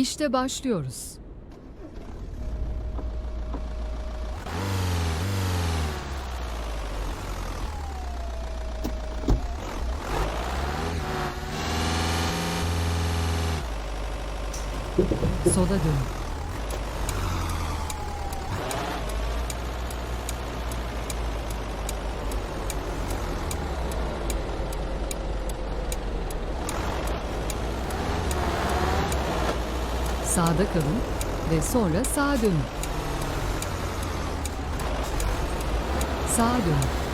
İşte başlıyoruz. Sola dönün. Sağda kalın ve sonra sağa dönün. Sağa dönün.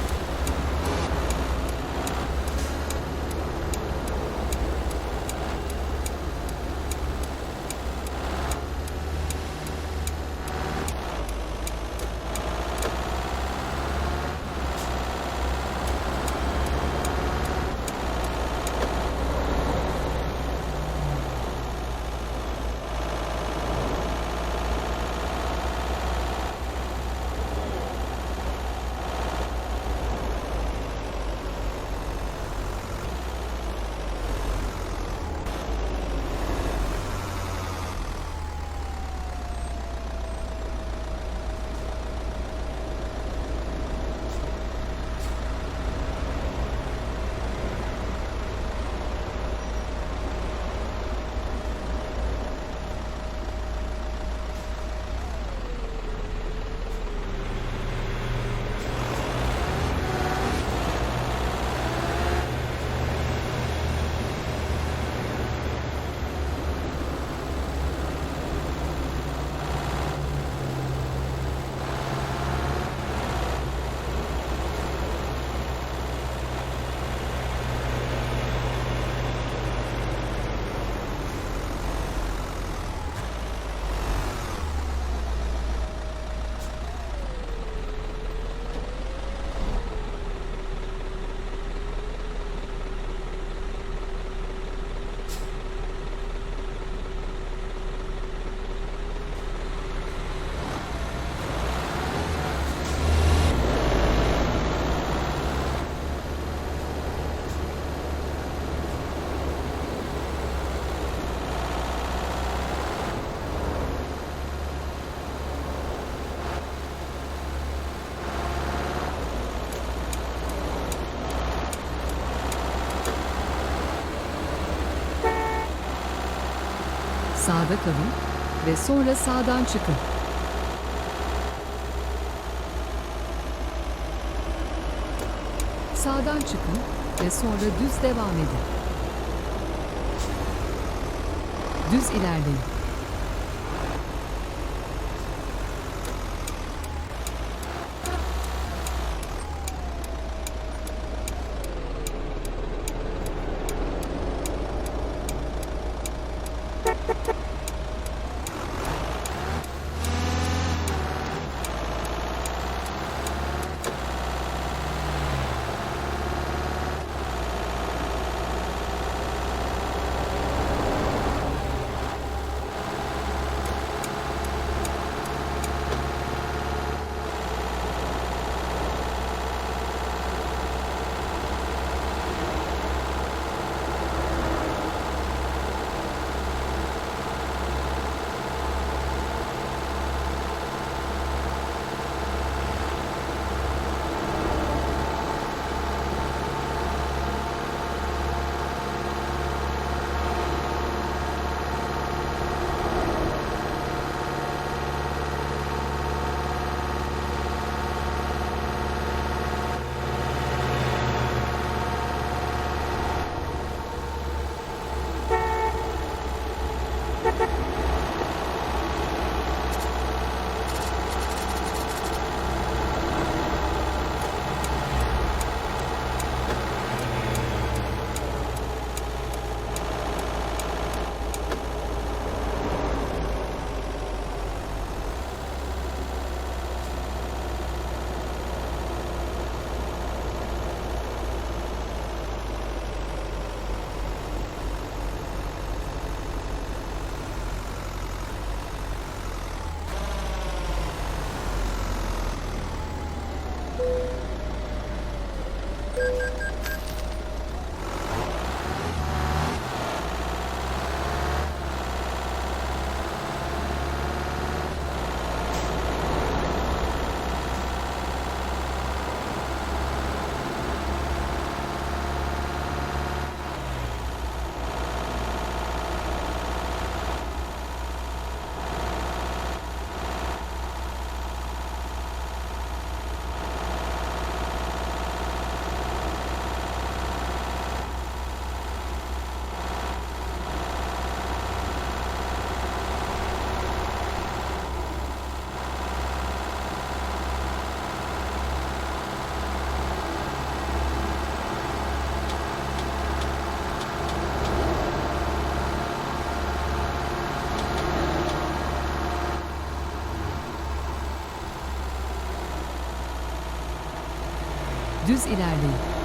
Sağda kalın ve sonra sağdan çıkın. Sağdan çıkın ve sonra düz devam edin. Düz ilerleyin. Düz ilerleyin.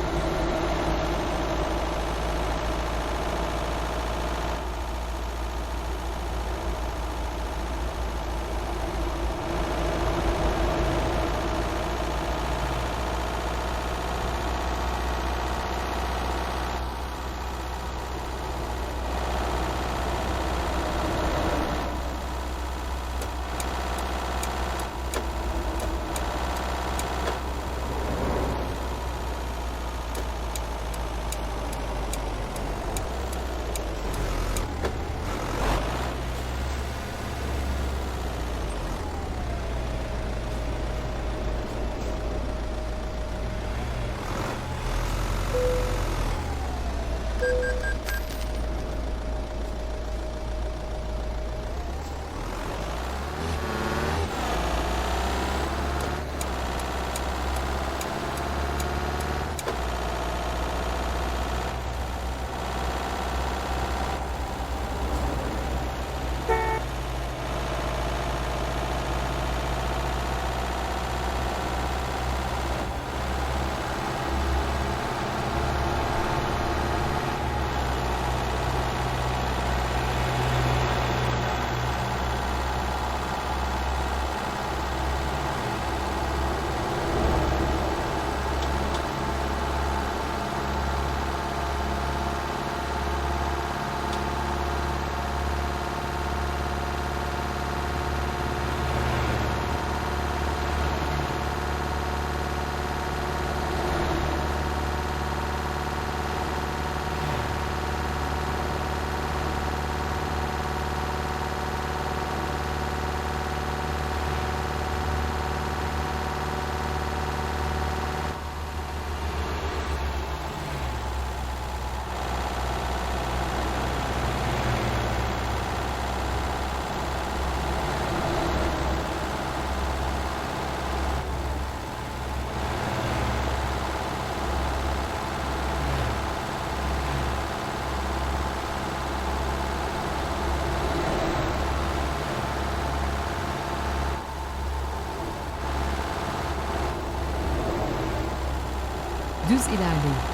Düz ilerleyin.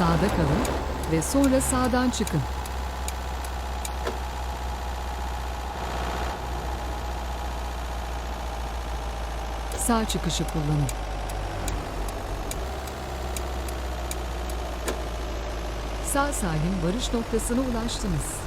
Sağda kalın ve sonra sağdan çıkın. Sağ çıkışı kullanın. Sağ salim varış noktasına ulaştınız.